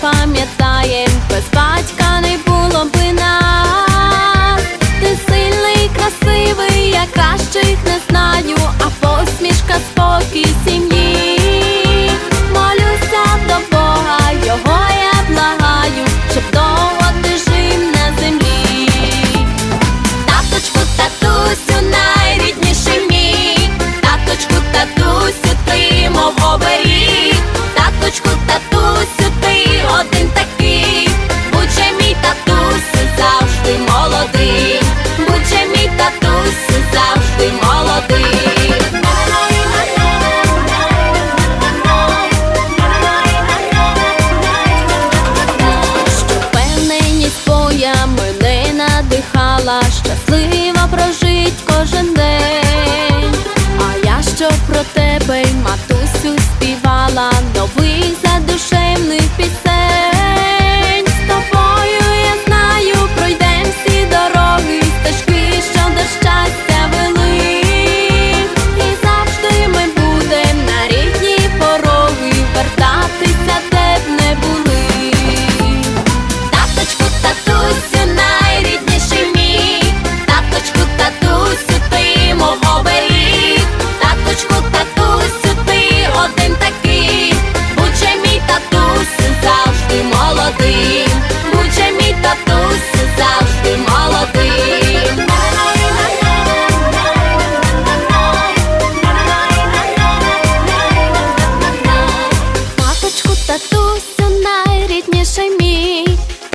пам'ятає. татусю, ти один такий, будь же мій татусю, завжди молодий, будь же завжди молодий. Що впевненість твоя мене надихала, щаслива прожила.